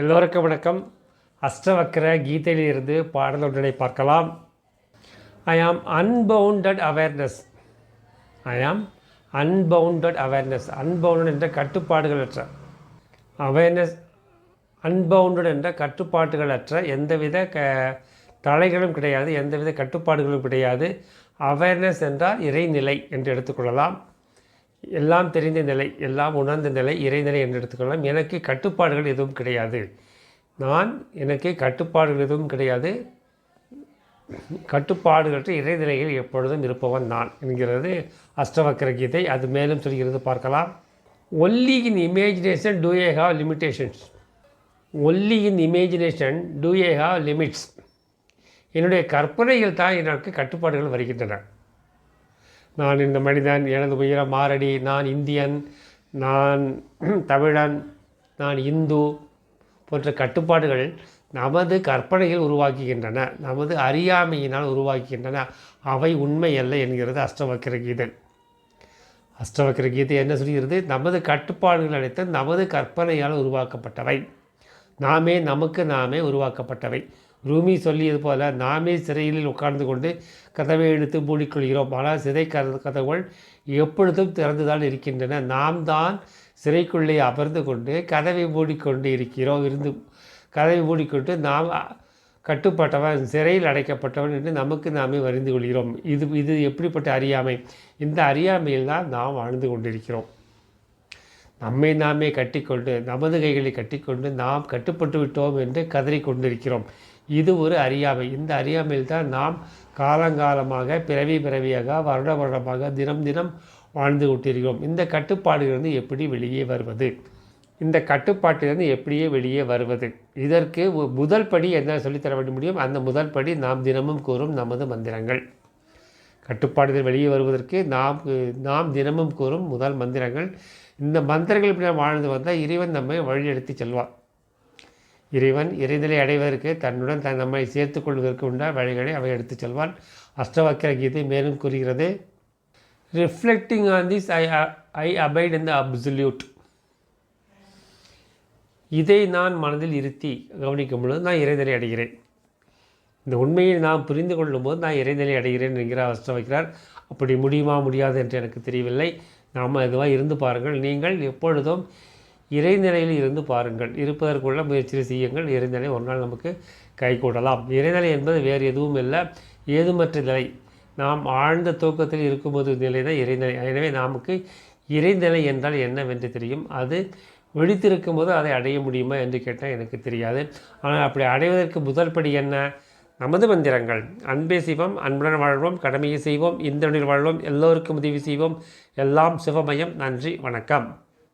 எல்லோருக்கும் வணக்கம். அஷ்டவக்கர கீதையிலிருந்து பாடல் ஒன்றினை பார்க்கலாம். ஐ ஆம் அன்பவுண்டட் அவேர்னஸ் ஐ ஆம் அன்பவுண்டட் அவேர்னஸ் அன்பவுண்டட் என்ற கட்டுப்பாடுகளற்ற அவேர்னஸ் அன்பவுண்டட் என்ற கட்டுப்பாடுகளற்ற எந்தவித க தலைகளும் கிடையாது. எந்தவித கட்டுப்பாடுகளும் கிடையாது. அவேர்னஸ் என்றால் இறைநிலை என்று எடுத்துக்கொள்ளலாம் எல்லாம் தெரிந்த நிலை எல்லாம் உணர்ந்த நிலை இறைநிலை என்று எடுத்துக்கொள்ளலாம். எனக்கு கட்டுப்பாடுகள் எதுவும் கிடையாது. நான் எனக்கு கட்டுப்பாடுகள் எதுவும் கிடையாது. கட்டுப்பாடுகளற்ற இறைநிலையில் எப்பொழுதும் இருப்பவன் நான் என்கிறது அஷ்டவக்கர கீதை. அது மேலும் சொல்கிறது பார்க்கலாம். Only in imagination do I have limitations only in imagination do I have limits என்னுடைய கற்பனைகள் தான் எனக்கு கட்டுப்பாடுகள் வருகின்றன. நான் இந்த மனிதன் எனது உயரம் மாரடி நான் இந்தியன் நான் தமிழன் நான் இந்து போன்ற கட்டுப்பாடுகள் நமது கற்பனையில் உருவாக்குகின்றன. நமது அறியாமையினால் உருவாக்குகின்றன. அவை உண்மை அல்ல என்கிறது அஷ்டவக்கிர கீதை அஷ்டவக்கிர கீதை என்ன சொல்கிறது? நமது கட்டுப்பாடுகள் அனைத்து நமது கற்பனையால் உருவாக்கப்பட்டவை. நாமே நமக்கு நாமே உருவாக்கப்பட்டவை. ரூமி சொல்லியது போல நாமே சிறையில் உட்கார்ந்து கொண்டு கதவை இழுத்து மூடிக்கொள்கிறோம். ஆனால் சிறை கத கதவுகள் எப்பொழுதும் திறந்துதான் இருக்கின்றன. நாம் தான் சிறைக்குள்ளே அமர்ந்து கொண்டு கதவை மூடிக்கொண்டு இருக்கிறோம். இருந்து கதவை மூடிக்கொண்டு நாம் கட்டுப்பட்டவன் சிறையில் அடைக்கப்பட்டவன் என்று நமக்கு நாமே வரிந்து கொள்கிறோம். இது இது எப்படிப்பட்ட அறியாமை? இந்த அறியாமையில் தான் நாம் வாழ்ந்து கொண்டிருக்கிறோம். நம்மை நாமே கட்டிக்கொண்டு நமது கைகளை கட்டிக்கொண்டு நாம் கட்டுப்பட்டு விட்டோம் என்று கதறி கொண்டிருக்கிறோம். இது ஒரு அறியாமை. இந்த அறியாமையில் தான் நாம் காலங்காலமாக பிறவி பிறவியாக வருட வருடமாக தினம் தினம் வாழ்ந்து கொண்டிருக்கிறோம். இந்த கட்டுப்பாடுகளிலிருந்து எப்படி வெளியே வருவது? இந்த கட்டுப்பாட்டிலிருந்து எப்படியே வெளியே வருவது? இதற்கு முதல் படி என்ன சொல்லித்தர வேண்ட முடியும்? அந்த முதல் படி நாம் தினமும் கூறும் நமது மந்திரங்கள். கட்டுப்பாடுகள் வெளியே வருவதற்கு நாம் நாம் தினமும் கூறும் முதல் மந்திரங்கள். இந்த மந்திரங்கள் இப்படி வாழ்ந்து வந்தால் இறைவன் நம்மை வழியெடுத்து செல்வார் இறைவன் இறைந்தலை அடைவதற்கு தன்னுடன் தன் நம்மை சேர்த்து கொள்வதற்கு உண்ட வழிகளை அவை எடுத்துச் செல்வான். அஷ்டவக்கர கீதை மேலும் கூறுகிறது reflecting on this I I abide in the absolute இதை நான் மனதில் இருத்தி கவனிக்கும் பொழுது நான் இறைநிலை அடைகிறேன். இந்த உண்மையை நாம் புரிந்து கொள்ளும்போது நான் இறைநிலை அடைகிறேன் என்கிறார் அவஸ்தை வைக்கிறார். அப்படி முடியுமா முடியாது என்று எனக்கு தெரியவில்லை. நாம் எதுவாக இருந்து பாருங்கள். நீங்கள் எப்பொழுதும் இறைநிலையில் இருந்து பாருங்கள். இருப்பதற்குள்ள முயற்சி செய்யுங்கள். இறைநிலை ஒரு நாள் நமக்கு கை கூடலாம். இறைநிலை என்பது வேறு எதுவும் இல்லை. ஏதுமற்ற நிலை. நாம் ஆழ்ந்த தூக்கத்தில் இருக்கும்போது நிலை தான் இறைநிலை. எனவே நமக்கு இறைநிலை என்றால் என்னவென்று தெரியும். அது விழித்திருக்கும் போது அதை அடைய முடியுமா என்று கேட்டால் எனக்கு தெரியாது. ஆனால் அப்படி அடைவதற்கு முதல் படி என்ன? நமது மந்திரங்கள். அன்பே செய்வோம் அன்புடன் வாழ்வோம் கடமையை செய்வோம் இந்த வாழ்வோம் எல்லோருக்கும் உதவி செய்வோம். எல்லாம் சிவமயம். நன்றி வணக்கம்.